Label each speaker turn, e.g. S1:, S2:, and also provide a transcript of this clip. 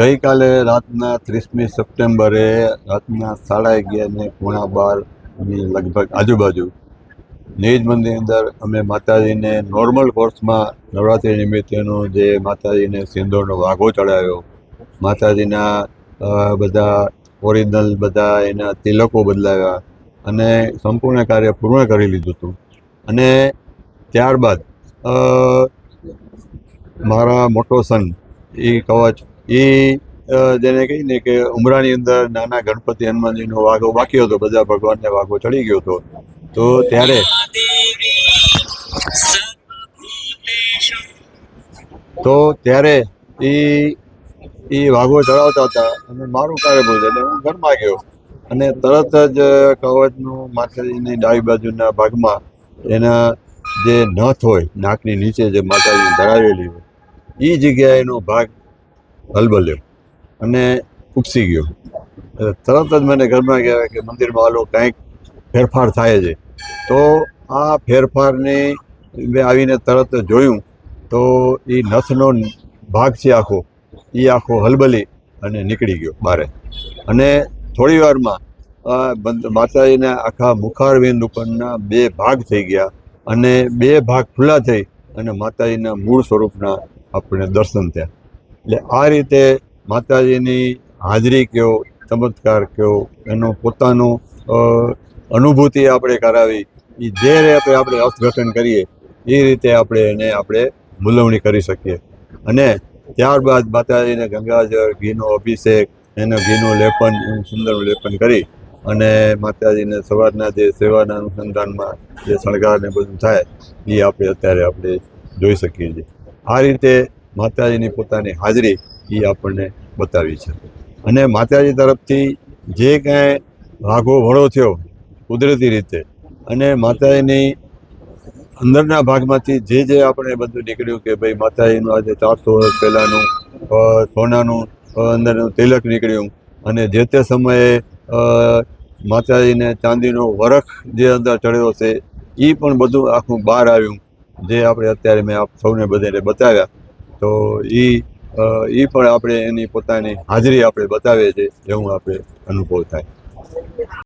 S1: ગઈકાલે રાતના ત્રીસમી સપ્ટેમ્બરે રાતના સાડા અગિયાર ને પોણા બારની લગભગ આજુબાજુ નિજ મંદિરની અંદર અમે માતાજીને નોર્મલ કોર્સમાં નવરાત્રિ નિમિત્તેનું જે માતાજીને સિંદૂરનો વાઘો ચડાવ્યો. માતાજીના બધા ઓરિજિનલ બધા એના તિલકો બદલાવ્યા અને સંપૂર્ણ કાર્ય પૂર્ણ કરી લીધું હતું. અને ત્યારબાદ મારા મોટો સન એ કવચ એ જેને કહીને કે ઉમરાની અંદર નાના ગણપતિ હનુમાનજીનો વાઘો બાકી હતો બધા ભગવાનને વાઘો ચડી ગયો હતો. તો ત્યારે તો ત્યારે એ એ વાઘો ચડાવતા હતા અને મારું કાર્ય બોલ એટલે હું ઘરમાં ગયો. અને તરત જ કવચનું માતાજીની ડાબી બાજુના ભાગમાં એના જે નથ હોય, નાકની નીચે જે માતાજી ધરાવેલી હોય એ જગ્યાએનો ભાગ હલબલ્યો. અને ઉપસી ગયો. તરત જ મને ઘરમાં કહેવાય કે મંદિરમાં હાલો કાંઈક ફેરફાર થાય છે. તો આ ફેરફારને મેં આવીને તરત જોયું તો એ નથનો ભાગ છે આખો. એ આખો હલબલી અને નીકળી ગયો બારે. અને થોડી વારમાં માતાજીના આખા મુખારવિંદ ઉપરના બે ભાગ થઈ ગયા અને બે ભાગ ખુલ્લા થઈ અને માતાજીના મૂળ સ્વરૂપના આપણે દર્શન થયા. એટલે આ રીતે માતાજીની હાજરી કયો, ચમત્કાર કયો, એનો પોતાનો અનુભૂતિ આપણે કરાવી, એ જે રીતે આપણે અર્થઘટન કરીએ, એ રીતે આપણે એને આપણે મૂલવણી કરી શકીએ. અને ત્યારબાદ માતાજીને ગંગાજળ, ઘીનો અભિષેક, એને ઘીનું લેપન, એનું સુંદર લેપન કરી અને માતાજીને સવારના જે સેવાના અનુસંધાનમાં જે શણગાર ને બધું થાય, એ આપણે અત્યારે આપણે જોઈ શકીએ છીએ. આ રીતે માતાજીની પોતાની હાજરી એ આપણને બતાવી છે. અને માતાજી તરફથી જે કાંઈ વાઘો વળો થયો કુદરતી રીતે અને માતાજીની અંદરના ભાગમાંથી જે જે આપણે બધું નીકળ્યું કે ભાઈ માતાજીનું આજે ચારસો વર્ષ પહેલાંનું સોનાનું અંદરનું તિલક નીકળ્યું અને જે તે સમયે માતાજીને ચાંદીનો વરખ જે અંદર ચડ્યો છે એ પણ બધું આખું બહાર આવ્યું, જે આપણે અત્યારે મેં આપ સૌને બધાને બતાવ્યા. તો એ એ પણ આપણે એની પોતાની હાજરી આપણે બતાવીએ છીએ, એવું આપણે અનુભવ થાય.